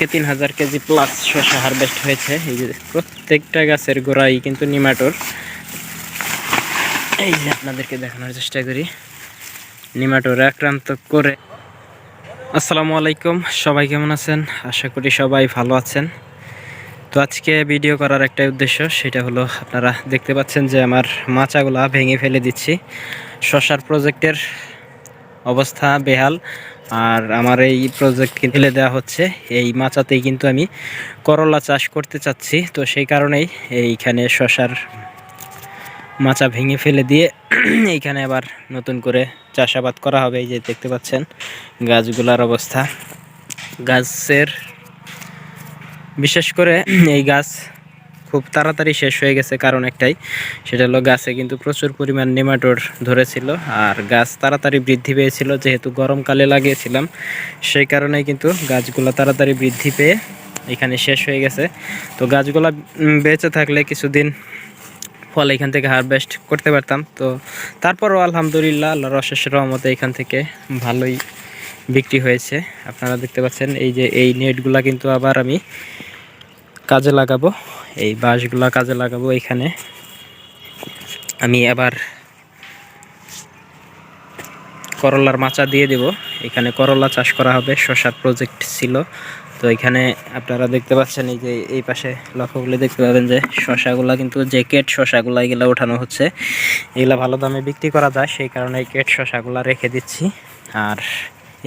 কে তিন হাজার KG plus শসা হারভেস্ট হয়েছে। এই যে প্রত্যেকটা গাছের গোড়াই কিন্তু নিমাটোর। এই যে আপনাদেরকে দেখানোর চেষ্টা করি। নিমাটোরে আক্রান্ত করে। আসসালামু আলাইকুম, সবাই কেমন আছেন? আশা করি সবাই ভালো আছেন। তো আজকে ভিডিও করার একটা উদ্দেশ্য, সেটা হলো আপনারা দেখতে পাচ্ছেন যে আমার মাচাগুলা ভেঙে ফেলে দিচ্ছি। শশার প্রজেক্টের অবস্থা বেহাল। আর আমার এই প্রজেক্ট ফেলে দেওয়া হচ্ছে। এই মাচাতেই কিন্তু আমি করলা চাষ করতে চাচ্ছি। তো সেই কারণেই এইখানে শশার মাচা ভেঙে ফেলে দিয়ে এইখানে আবার নতুন করে চাষাবাদ করা হবে। এই যে দেখতে পাচ্ছেন গাছগুলার অবস্থা। গাছের বিশেষ করে এই গাছ খুব তাড়াতাড়ি শেষ হয়ে গেছে কারণ একটাই, সেটা হলো গাছে কিন্তু প্রচুর পরিমাণ নেমাটোর ধরেছিল আর গাছ তাড়াতাড়ি বৃদ্ধি পেয়েছিল, যেহেতু গরমকালে লাগিয়েছিলাম, সেই কারণেই কিন্তু গাছগুলো তাড়াতাড়ি বৃদ্ধি পেয়ে এখানে শেষ হয়ে গেছে। তো গাছগুলো বেঁচে থাকলে কিছুদিন ফল এখান থেকে হারভেস্ট করতে পারতাম। তো তারপরও আলহামদুলিল্লাহ আল্লাহ রশেষ রহমতে এখান থেকে ভালোই বিক্রি হয়েছে। আপনারা দেখতে পাচ্ছেন এই যে এই নেটগুলা কিন্তু আবার আমি কাজে লাগাবো, এই বাঁশগুলা কাজে লাগাবো এখানে। আমি আবার করলার মাচা দিয়ে দেব। এখানে করলা চাষ করা হবে, শশার প্রজেক্ট ছিল। তো এখানে আপনারা দেখতে পাচ্ছেন এই যে, এই পাশে লক্ষ্য করলে দেখতে পাবেন যে, শশাগুলা কিন্তু যে কেট শশাগুলা এগুলো ওঠানো হচ্ছে, এগুলা ভালো দামে বিক্রি করা যায়, সেই কারণে এই কেট শশাগুলা রেখে দিচ্ছি। আর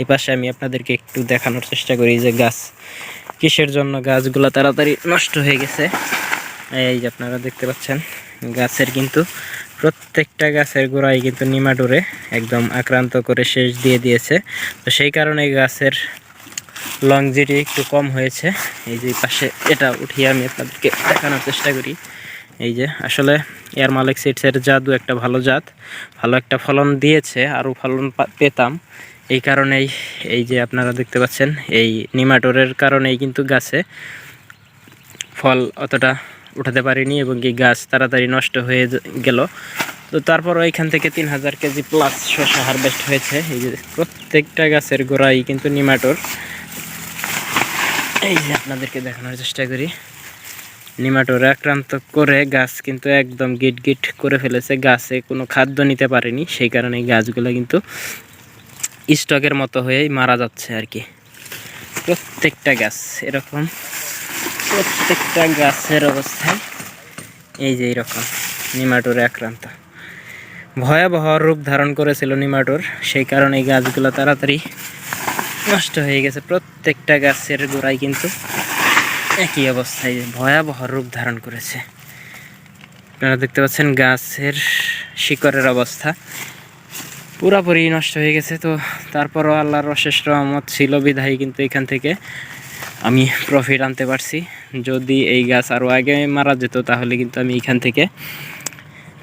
এই পাশে আমি আপনাদেরকে একটু দেখানোর চেষ্টা করি যে গাছ কিসের জন্য গাছগুলো তাড়াতাড়ি নষ্ট হয়ে গেছে? এই যে আপনারা দেখতে পাচ্ছেন, গাছের কিন্তু প্রত্যেকটা গাছের গোড়ায় কিন্তু নিমাটোরে একদম আক্রান্ত করে শেষ দিয়ে দিয়েছে। তো সেই কারণে গাছের লংজিটি একটু কম হয়েছে। এই যে পাশে এটা উঠিয়ে আমি আপনাদেরকে দেখানোর চেষ্টা করি। এই যে আসলে এয়ার মালিক সিডসের জাদু একটা ভালো জাত, ভালো একটা ফলন দিয়েছে, আরও ফলন পেতাম। এই কারণেই এই যে আপনারা দেখতে পাচ্ছেন, এই নিমাটোরের কারণেই কিন্তু গাছে ফল অতটা উঠাতে পারিনি এবং কি গাছ তাড়াতাড়ি নষ্ট হয়ে গেল। তো তারপরও এখান থেকে তিন হাজার কেজি প্লাস শসা হারভেস্ট হয়েছে। এই যে প্রত্যেকটা গাছের গোড়াই কিন্তু নিমাটোর। এই যে আপনাদেরকে দেখানোর চেষ্টা করি। নিমাটোরে আক্রান্ত করে গাছ কিন্তু একদম গিট গিট করে ফেলেছে। গাছে কোনো খাদ্য নিতে পারেনি, সেই কারণে গাছগুলো কিন্তু স্টকের মতো হয়েই মারা যাচ্ছে আর কি। প্রত্যেকটা গাছ এরকম। প্রত্যেকটা গাছের অবস্থায় এই যে এরকম নিমাটোরে আক্রান্ত। ভয়াবহ রূপ ধারণ করেছিল নিমাটোর। সেই কারণে এই গাছগুলো তাড়াতাড়ি নষ্ট হয়ে গেছে। প্রত্যেকটা গাছের গোড়ায় কিন্তু একই অবস্থায় ভয়াবহ রূপ ধারণ করেছে। আপনারা দেখতে পাচ্ছেন গাছের শিকড়ের অবস্থা। পুরাপুরি নষ্ট হয়ে গেছে, তো তারপরও আল্লাহর অশেষ রহমত ছিল বিধায় কিন্তু এখান থেকে। আমি প্রফিট আনতে পারছি। যদি এই গাছ আরও আগে মারা যেত, তাহলে কিন্তু আমি এখান থেকে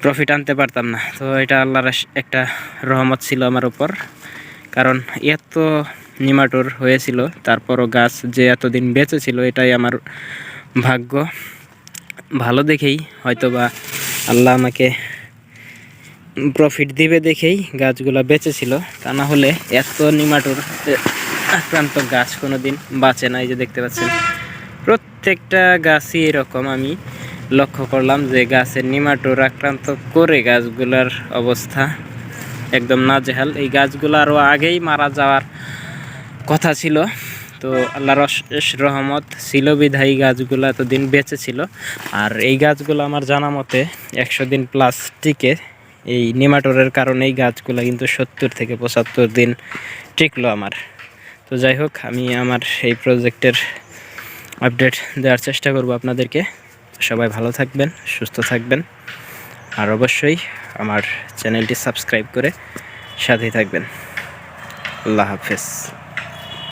প্রফিট আনতে পারতাম না। তো এটা আল্লাহর একটা রহমত ছিল আমার উপর। কারণ এত নিমাটোর হয়েছিল, তারপরও গাছ যে এতদিন বেঁচে ছিল, এটাই আমার ভাগ্য। ভালো দেখেই হয়তোবা আল্লাহ আমাকে প্রফিট দিবে দেখেই গাছগুলো বেঁচে ছিল তা না হলে এত নিমাটোর আক্রান্ত গাছ কোনো দিন বাঁচে না, এই যে দেখতে পাচ্ছেন। প্রত্যেকটা গাছই এরকম, আমি লক্ষ্য করলাম যে গাছের নিমাটোর আক্রান্ত করে গাছগুলোর অবস্থা একদম নাজেহাল। এই গাছগুলো আরও আগেই মারা যাওয়ার কথা ছিল। তো আল্লাহর রহমত ছিল বিধায়ী গাছগুলো এতদিন বেঁচে ছিল আর এই গাছগুলো আমার জানা মতে একশো দিন প্লাস টিকে এই নেমাটোরের কারণেই গাছগুলো কিন্তু সত্তর থেকে পঁচাত্তর দিন টিকলো আমার। তো যাই হোক, আমি আমার এই প্রজেক্টের আপডেট দেওয়ার চেষ্টা করব আপনাদেরকে। সবাই ভালো থাকবেন, সুস্থ থাকবেন। আর অবশ্যই আমার চ্যানেলটি সাবস্ক্রাইব করে সাথেই থাকবেন। আল্লাহ হাফেজ।